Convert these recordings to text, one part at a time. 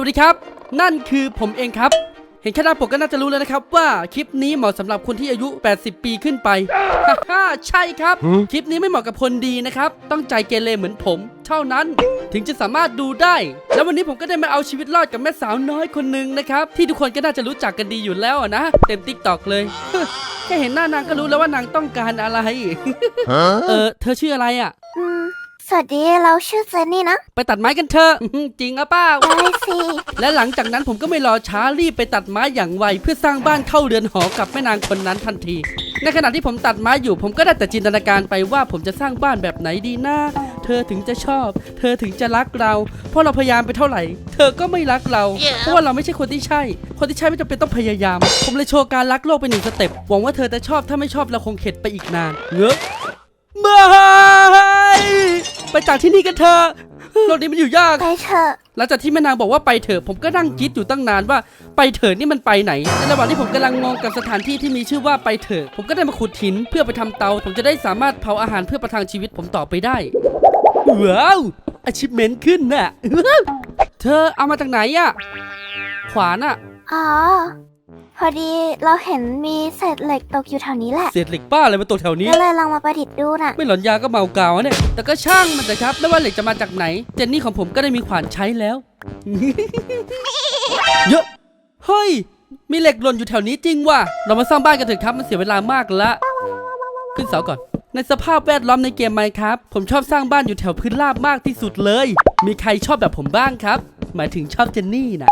วัสดีครับ นั่นคือผมเองครับ เห็นแค่หน้าปกก็น่าจะรู้แล้วนะครับ ว่าคลิปนี้เหมาะสำหรับคนที่อายุ 80 ปีขึ้นไปฮ่าฮ่าใช่ครับ คลิปนี้ไม่เหมาะกับคนดีนะครับ ต้องใจเกเรเหมือนผม เท่านั้นถึงจะสามารถดูได้ แล้ววันนี้ผมก็ได้มาเอาชีวิตรอดกับแม่สาวน้อยคนหนึ่งนะครับ ที่ทุกคนก็น่าจะรู้จักกันดีอยู่แล้วอะนะ เต็มติ๊กตอกเลยแค่เห็นหน้านางก็รู้แล้วว่านางต้องการอะไร เออเธอชื่ออะไรอะอืม สวัสดีเราชื่อเจนนี่นะ ไปตัดไม้กันเถอะ จริงอะเป้าได้สิ และหลังจากนั้นผมก็ไม่รอช้ารีบไปตัดไม้อย่างไว เพื่อสร้างบ้านเข้าเรือนหอกับแม่นางคนนั้นทันที ในขณะที่ผมตัดไม้อยู่ ผมก็ได้แต่จินตนาการไปว่าผมจะสร้างบ้านแบบไหนดีนะเธอถึงจะชอบ เธอถึงจะรักเรา เพราะเราพยายามไปเท่าไหร่ เธอก็ไม่รักเรา เพราะว่าเราไม่ใช่คนที่ใช่ คนที่ใช่ไม่จำเป็นต้องพยายาม ผมเลยโชว์การรักโลกไปหนึ่งสเต็ป หวังว่าเธอจะชอบ ถ้าไม่ชอบเราคงเข็ดไปอีกนานเงอะไม่ ไปจากที่นี่กันเถอะโลกนี้มันอยู่ยาก ไปเถอะ หลังจากที่แม่นางบอกว่าไปเถอะผมก็นั่งคิดอยู่ตั้งนานว่าไปเถอะนี่มันไปไหนในระหว่างที่ผมกำลังงงกับสถานที่ที่มีชื่อว่าไปเถอะผมก็ได้มาขุดหินเพื่อไปทำเตา ผมจะได้สามารถเผาอาหารเพื่อประทังชีวิตผมต่อไปได้ว้าวอาชิพเมนขึ้นน่ะ เธอเอามาจากไหนอะขวานอะอ๋อ พอดีเราเห็นมีเศษเหล็กตกอยู่แถวนี้แหละเศษเหล็กบ้าอะไรมาตกแถวนี้ ก็เลยลองมาประดิษฐ์ดูน่ะ ไม่หลอนยาก็เมากาวอะเนี่ย แต่ก็ช่างมันเถอะครับ ไม่ว่าเหล็กจะมาจากไหน เจนนี่ของผมก็ได้มีขวานใช้แล้ว เยอะ เฮ้ย มีเหล็กหล่นอยู่แถวนี้จริงว่ะ เรามาสร้างบ้านกันเถอะครับ มันเสียเวลามากละ ขึ้นเสาก่อน ในสภาพแวดล้อมในเกมไมครับ ผมชอบสร้างบ้านอยู่แถวพื้นราบมากที่สุดเลย มีใครชอบแบบผมบ้างครับ หมายถึงชอบเจนนี่นะ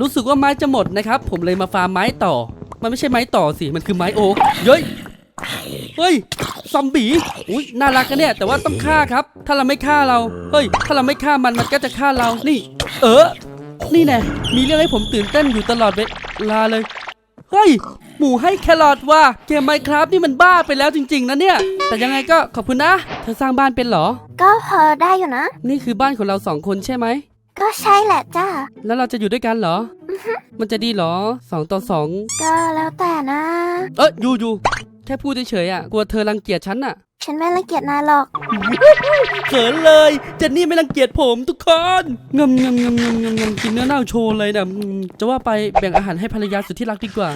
รู้สึกว่าไม้จะหมดนะครับ ผมเลยมาฟาร์มไม้ต่อ มันไม่ใช่ไม้ต่อสิ มันคือไม้โอ๊กเย้ยเฮ้ย ซอมบี้อุ้ยน่ารักกันเนี่ย แต่ว่าต้องฆ่าครับ ถ้าเราไม่ฆ่าเรา เฮ้ย ถ้าเราไม่ฆ่ามัน มันก็จะฆ่าเรา นี่ เออ นี่แน่มีเรื่องให้ผมตื่นเต้นอยู่ตลอดเวลาเลย เฮ้ย หมูให้แครอทว่ะ เกมไมครับนี่มันบ้าไปแล้วจริง ๆนะเนี่ย แต่ยังไงก็ขอบคุณนะ เธอสร้างบ้านเป็นเหรอ ก็พอได้อยู่นะ นี่คือบ้านของเราสองคนใช่ไหม ก็ใช่แหละจ้า แล้วเราจะอยู่ด้วยกันเหรอ มันจะดีเหรอสองต่อสองก็แล้วแต่นะ เอ้ยอยู่อยู่แค่พูดเฉยๆอะกลัวเธอรังเกียจฉันอะ ฉันไม่รังเกียจนายหรอก เขินเลยเจนนี่ไม่รังเกียจผมทุกคนงำงำงำงำงำงำกินเนื้อเน่าโชว์เลยนะอืมจะว่าไปแบ่งอาหารให้ภรรยาสุดที่รักดีกว่า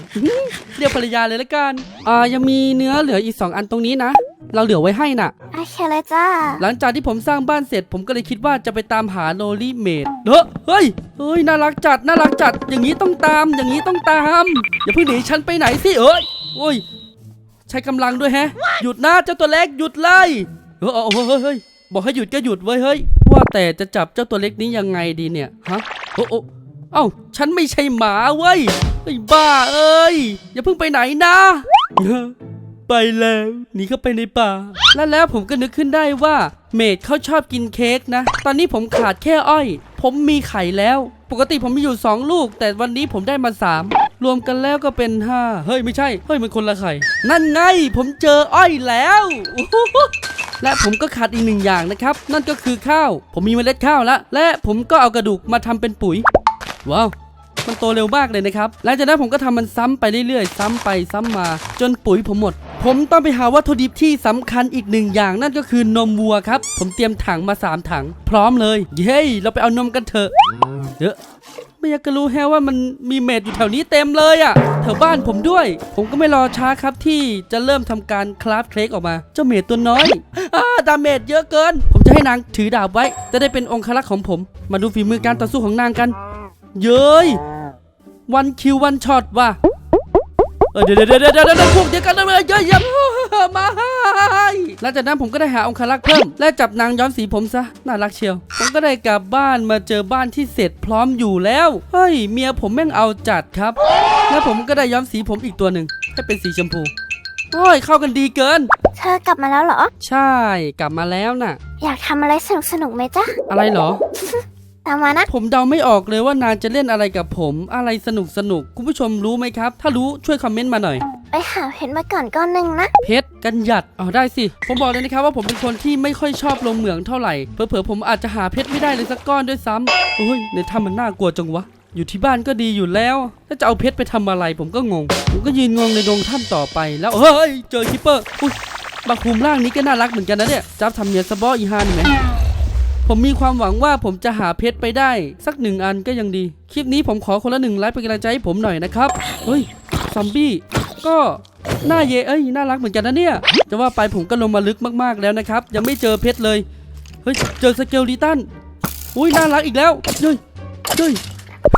เรียกภรรยาเลยละกัน อ่ายังมีเนื้อเหลืออีกสองอันตรงนี้นะ เราเหลือไว้ให้น่ะ โอเคเลยจ้า หลังจากที่ผมสร้างบ้านเสร็จ ผมก็เลยคิดว่าจะไปตามหาโลลี่เมดเฮ้ยเฮ้ยเฮ้ยน่ารักจัดน่ารักจัดอย่างนี้ต้องตามอย่างนี้ต้องตามอย่าเพิ่งหนีฉันไปไหนสิเอ้ยโอ้ยใช้กำลังด้วยแฮะ หยุดนะเจ้าตัวเล็กหยุดเลยเฮ้ยเฮ้ยเฮ้ยบอกให้หยุดก็หยุดไว้ยเฮ้ยว่าแต่จะจับเจ้าตัวเล็กนี้ยังไงดีเนี่ยฮะโอ้โอ้เอ้าฉันไม่ใช่หมาเว้ยไอ้บ้าเอ้ยอย่าเพิ่งไปไหนนะ ไปแล้วหนีเข้าไปในป่า แล้วแล้วผมก็นึกขึ้นได้ว่า เมดเขาชอบกินเค้กนะ ตอนนี้ผมขาดแค่อ้อย ผมมีไข่แล้ว ปกติผมมีอยู่ 2 ลูก แต่วันนี้ผมได้มา 3 รวมกันแล้วก็เป็น 5 เฮ้ยไม่ใช่ เฮ้ยมันคนละไข่ นั่นไง ผมเจออ้อยแล้วและผมก็ขาดอีกหนึ่งอย่างนะครับ นั่นก็คือข้าว ผมมีเมล็ดข้าวแล้วและผมก็เอากระดูกมาทำเป็นปุ๋ย ว้าวมันโตเร็วมากเลยนะครับ หลังจากนั้นผมก็ทำมันซ้ำไปเรื่อยๆ ซ้ำไปซ้ำมา จนปุ๋ยผมหมด ผมต้องไปหาวัตถุดิบที่สำคัญอีกหนึ่งอย่างนั่นก็คือนมวัวครับ ผมเตรียมถังมา 3 ถัง พร้อมเลย เย้เราไปเอานมกันเถอะเยอะไม่อยากจะรู้แฮว่ามันมีเมดอยู่แถวนี้เต็มเลยอะ่ะแถวบ้านผมด้วย ผมก็ไม่รอช้าครับที่จะเริ่มทำการคราฟเค้กออกมา เจ้าเมดตัวน้อยอ้าดาเมจเยอะเกิน ผมจะให้นางถือดาบไว้ จะได้เป็นองครักษ์ของผม มาดูฝีมือการต่อสู้ของนางกัน เย้ยวันคิววันช็อตว่ะ ออเดี๋ยวเดี๋ยวเดี๋ยวเดี๋ยวเดี๋ยวพวกเดียวกันเลยเยอะแยะมาให้หลังจากนั้นผมก็ได้หาองครักษ์เพิ่ม และจับนางย้อมสีผมซะน่ารักเชียว ผมก็ได้กลับบ้านมาเจอบ้านที่เสร็จพร้อมอยู่แล้วเฮ้ยเมียผมแม่งเอาจัดครับ แล้วผมก็ได้ย้อมสีผมอีกตัวหนึ่งให้เป็นสีชมพูโอ้ยเข้ากันดีเกิน เธอกลับมาแล้วเหรอ ใช่กลับมาแล้วน่ะ อยากทำอะไรสนุกสนุกๆไหมจ๊ะ อะไรเหรอ ตามมานะ ผมเดาไม่ออกเลยว่านางจะเล่นอะไรกับผม อะไรสนุกสนุกคุณผู้ชมรู้ไหมครับ ถ้ารู้ช่วยคอมเมนต์มาหน่อย ไปหาเพชรมาก่อนก้อนหนึ่งนะ เพชรกันหยัดอ๋อได้สิ ผมบอกเลยนะครับว่าผมเป็นคนที่ไม่ค่อยชอบลงเหมืองเท่าไหร่ เผลอๆผมอาจจะหาเพชรไม่ได้เลยสักก้อนด้วยซ้ำโอ้ยในถ้ำมันน่ากลัวจังวะ อยู่ที่บ้านก็ดีอยู่แล้วถ้าจะเอาเพชรไปทำอะไร ผมก็งง ผมก็ยืนงงในดงถ้ำต่อไป แล้วเฮ้ยเจอคิปเปอร์ อุ้ยบางภูมิร่างนี้ก็น่ารักเหมือนกันนะเนี่ยจับทำเนียนสบออีฮานไหม ผมมีความหวังว่าผมจะหาเพชรไปได้ สักหนึ่งอันก็ยังดี คลิปนี้ผมขอคนละหนึ่งไลค์เป็นกำลังใจให้ผมหน่อยนะครับ เฮ้ย ซอมบี้ ก็หน้าเยเอ้ยน่ารักเหมือนกันนะเนี่ย จะว่าไปผมก็ลงมาลึกมากๆแล้วนะครับ ยังไม่เจอเพชรเลย เฮ้ย เจอสเกลลิตันอุ้ยน่ารักอีกแล้วเฮ้ยเฮ้ย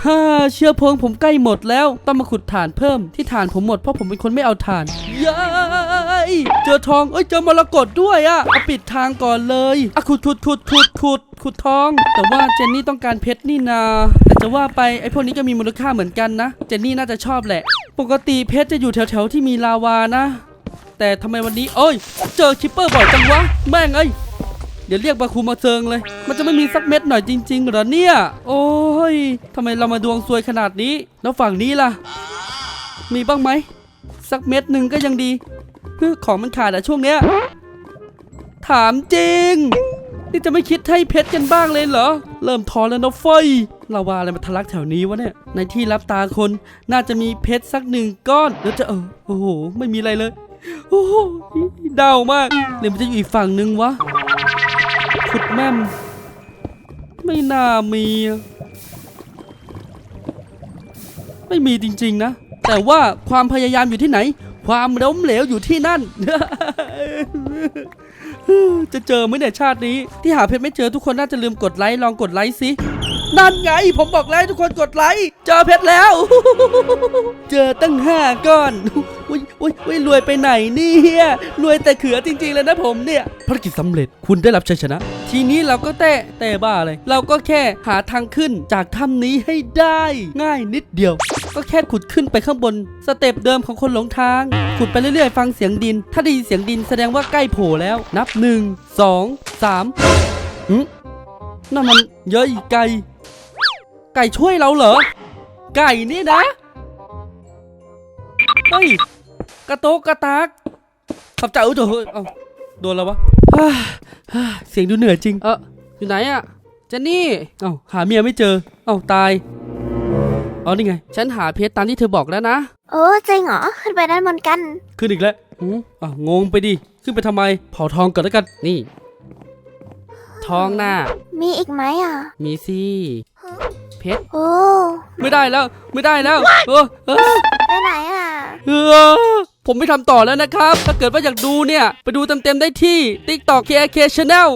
ฮ่าเชื้อเพลิงผมใกล้หมดแล้ว ต้องมาขุดถ่านเพิ่มที่ถ่านผมหมดเพราะผมเป็นคนไม่เอาถ่านย้ย เจอทองเอ้ยเจอมรกตด้วยอะเอาปิดทางก่อนเลยอะขุดขุดขุดขุดขุดขุดทอง แต่ว่าเจนนี่ต้องการเพชรนี่นาแต่จะว่าไปไอ้พวกนี้ก็มีมูลค่าเหมือนกันนะ เจนนี่น่าจะชอบแหละ ปกติเพชรจะอยู่แถวๆที่มีลาวานะ แต่ทำไมวันนี้โอ้ย เจอคิปเปอร์บ่อยจังวะแม่งเอ้ยเดี๋ยวเรียกบาคูมาเซิงเลย มันจะไม่มีสักเม็ดหน่อยจริงๆเหรอเนี่ย โอ้ยทำไมเรามาดวงซวยขนาดนี้ แล้วฝั่งนี้ล่ะ มีบ้างไหม สักเม็ดหนึ่งก็ยังดี เฮ้ยของมันขาดอะช่วงเนี้ย ถามจริง นี่จะไม่คิดให้เพชรกันบ้างเลยเหรอ เริ่มทอแล้วนะเฟยลาวาอะไรมาทะลักแถวนี้วะเนี่ย ในที่รับตาคน น่าจะมีเพชรสักหนึ่งก้อนแล้วจะเออโอ้โห ไม่มีอะไรเลย โอ้โหเดามากหรือมันจะอยู่อีกฝั่งหนึ่งวะขุดแม่มไม่น่ามี ไม่มีจริงๆนะ แต่ว่าความพยายามอยู่ที่ไหน ความล้มเหลวอยู่ที่นั่น จะเจอไหมเนี่ยชาตินี้ ที่หาเพชรไม่เจอทุกคนน่าจะลืมกดไลค์ลองกดไลค์สินั่นไง ผมบอกแล้วทุกคนกดไลค์เจอเพชรแล้ว เจอตั้งห้าก้อนอุ้ยอุ้ยอุ้ยรวยไปไหนเนี่ยรวยแต่เขือจริง ๆ เลยนะผมเนี่ยภารกิจสำเร็จคุณได้รับชัยชนะ ทีนี้เราก็แต่แต่บ้าเลย เราก็แค่หาทางขึ้นจากถ้ำนี้ให้ได้ ง่ายนิดเดียว ก็แค่ขุดขึ้นไปข้างบน สเต็ปเดิมของคนหลงทาง ขุดไปเรื่อยๆ ฟังเสียงดิน ถ้าได้ยินเสียงดินแสดงว่าใกล้โผล่แล้ว นับหนึ่งสองสามหึนั่นมันเย้ยไก่ ไก่ช่วยเราเหรอ ไก่นี่นะ เฮ้ย กระโตกกระตากขับจ่าอุ้ยเฮ้ยเอ้าโดนแล้ววะฮ่าฮ่าเสียงดูเหนื่อยจริง เอออยู่ไหนอะเจนนี่ เอ้าหาเมียไม่เจอ เอ้าตาย อ๋อนี่ไง ฉันหาเพชรตามที่เธอบอกแล้วนะ โอ้จริงเหรอ ขึ้นไปด้านบนกัน ขึ้นอีกแล้วอืมอะงงไปดิ ขึ้นไปทำไม เผาทองก่อนแล้วกัน นี่ ทองหน้า มีอีกไหมอะ มีสิเพชร โอ้ ไม่ได้แล้ว ไม่ได้แล้วเออเออไปไหนอะ เออ ผมไม่ทำต่อแล้วนะครับ ถ้าเกิดว่าอยากดูเนี่ย ไปดูเต็มๆได้ที่ TikTok KK Channel